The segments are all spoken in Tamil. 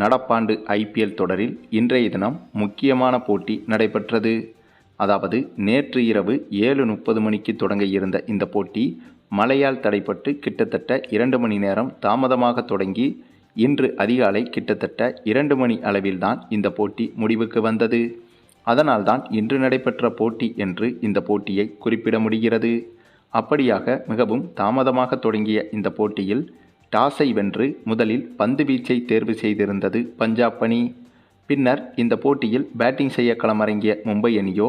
நடப்பாண்டு ஐபிஎல் தொடரில் இன்றைய தினம் முக்கியமான போட்டி நடைபெற்றது. அதாவது நேற்று இரவு ஏழு முப்பது மணிக்கு தொடங்க இருந்த இந்த போட்டி மழையால் தடைப்பட்டு கிட்டத்தட்ட இரண்டு மணி நேரம் தாமதமாக தொடங்கி இன்று அதிகாலை கிட்டத்தட்ட இரண்டு மணி அளவில்தான் இந்த போட்டி முடிவுக்கு வந்தது. அதனால்தான் இன்று நடைபெற்ற போட்டி என்று இந்த போட்டியை குறிப்பிட முடிகிறது. அப்படியாக மிகவும் தாமதமாக தொடங்கிய இந்த போட்டியில் டாஸை வென்று முதலில் பந்து வீச்சை தேர்வு செய்திருந்தது பஞ்சாப் அணி. பின்னர் இந்த போட்டியில் பேட்டிங் செய்ய களமிறங்கிய மும்பை அணியோ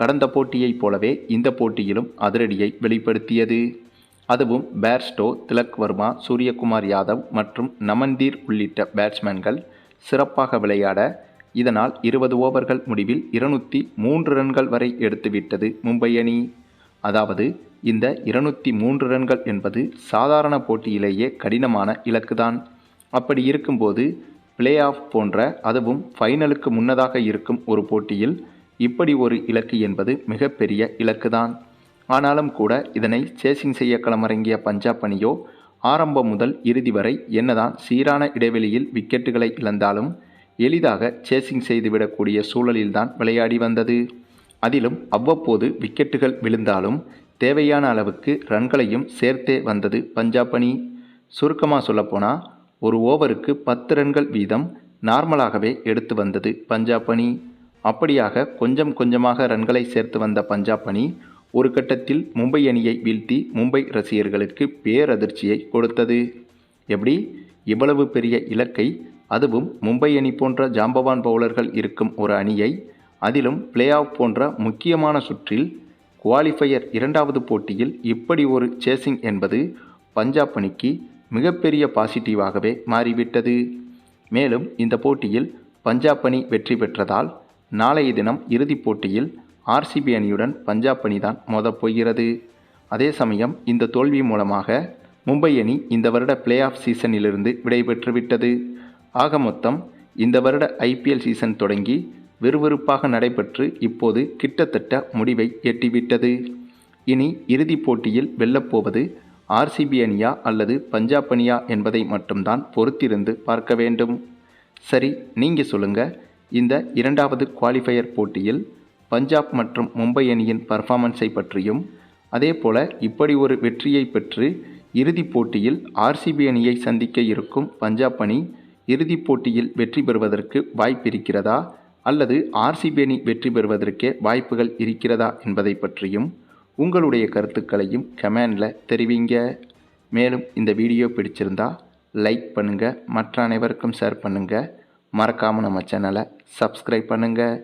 கடந்த போட்டியைப் போலவே இந்த போட்டியிலும் அதிரடியை வெளிப்படுத்தியது. அதுவும் பேர்ஸ்டோ திலக் வர்மா சூரியகுமார் யாதவ் மற்றும் நமன்தீர் உள்ளிட்ட பேட்ஸ்மேன்கள் சிறப்பாக விளையாட இதனால் இருபது ஓவர்கள் முடிவில் இருநூற்றி மூன்று ரன்கள் வரை எடுத்துவிட்டது மும்பை அணி. அதாவது இந்த இருநூற்றி மூன்று ரன்கள் என்பது சாதாரண போட்டியிலேயே கடினமான இலக்குதான். அப்படி இருக்கும்போது பிளே ஆஃப் போன்ற அதுவும் ஃபைனலுக்கு முன்னதாக இருக்கும் ஒரு போட்டியில் இப்படி ஒரு இலக்கு என்பது மிகப்பெரிய இலக்குதான். ஆனாலும் கூட இதனை சேசிங் செய்ய களமிறங்கிய பஞ்சாப் அணியோ ஆரம்பம் முதல் இறுதி வரை என்னதான் சீரான இடைவெளியில் விக்கெட்டுகளை இழந்தாலும் எளிதாக சேசிங் செய்துவிடக்கூடிய சூழலில்தான் விளையாடி வந்தது. அதிலும் அவ்வப்போது விக்கெட்டுகள் விழுந்தாலும் தேவையான அளவுக்கு ரன்களையும் சேர்த்தே வந்தது பஞ்சாப் அணி. சுருக்கமாக சொல்லப்போனால் ஒரு ஓவருக்கு பத்து ரன்கள் வீதம் நார்மலாகவே எடுத்து வந்தது பஞ்சாப் அணி. அப்படியாக கொஞ்சம் கொஞ்சமாக ரன்களை சேர்த்து வந்த பஞ்சாப் அணி ஒரு கட்டத்தில் மும்பை அணியை வீழ்த்தி மும்பை ரசிகர்களுக்கு பேரதிர்ச்சியை கொடுத்தது. எப்படி? இவ்வளவு பெரிய இலக்கை அதுவும் மும்பை அணி போன்ற ஜாம்பவான் பவுலர்கள் இருக்கும் ஒரு அணியை அதிலும் பிளே ஆஃப் போன்ற முக்கியமான சுற்றில் குவாலிஃபையர் இரண்டாவது போட்டியில் இப்படி ஒரு சேசிங் என்பது பஞ்சாப் அணிக்கு மிகப்பெரிய பாசிட்டிவாகவே மாறிவிட்டது. மேலும் இந்த போட்டியில் பஞ்சாப் அணி வெற்றி பெற்றதால் நாளைய தினம் இறுதிப் போட்டியில் ஆர்சிபி அணியுடன் பஞ்சாப் அணி தான் மோதப் போகிறது. அதே சமயம் இந்த தோல்வி மூலமாக மும்பை அணி இந்த வருட பிளே ஆஃப் சீசனிலிருந்து விடைபெற்றுவிட்டது ஆக மொத்தம் இந்த வருட ஐபிஎல் சீசன் தொடங்கி விறுவிறுப்பாக நடைபெற்று இப்போது கிட்டத்தட்ட முடிவை எட்டிவிட்டது. இனி இறுதிப் போட்டியில் வெல்லப்போவது ஆர்சிபி அணியா அல்லது பஞ்சாப் அணியா என்பதை மட்டும்தான் பொறுத்திருந்து பார்க்க வேண்டும். சரி நீங்கள் சொல்லுங்கள் இந்த இரண்டாவது குவாலிஃபையர் போட்டியில் பஞ்சாப் மற்றும் மும்பை அணியின் பர்ஃபார்மன்ஸை பற்றியும் அதே போல இப்படி ஒரு வெற்றியை பெற்று இறுதிப் போட்டியில் ஆர்சிபி அணியை சந்திக்க இருக்கும் பஞ்சாப் அணி இறுதிப் போட்டியில் வெற்றி பெறுவதற்கு வாய்ப்பிருக்கிறதா? அல்லது ஆர்சிபி அணி வெற்றி பெறுவதற்கே வாய்ப்புகள் இருக்கிறதா என்பதை பற்றியும் உங்களுடைய கருத்துக்களையும் கமெண்டில் தெரிவிங்க. மேலும் இந்த வீடியோ பிடிச்சிருந்தா லைக் பண்ணுங்கள் மற்ற அனைவருக்கும் ஷேர் பண்ணுங்கள் மறக்காமல் நம்ம சேனலை சப்ஸ்கிரைப் பண்ணுங்கள்